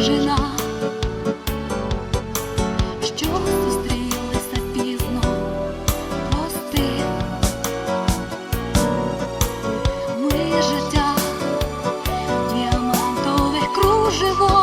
жена, що зустрілися пізно, прости, ми життя діамантове кружево.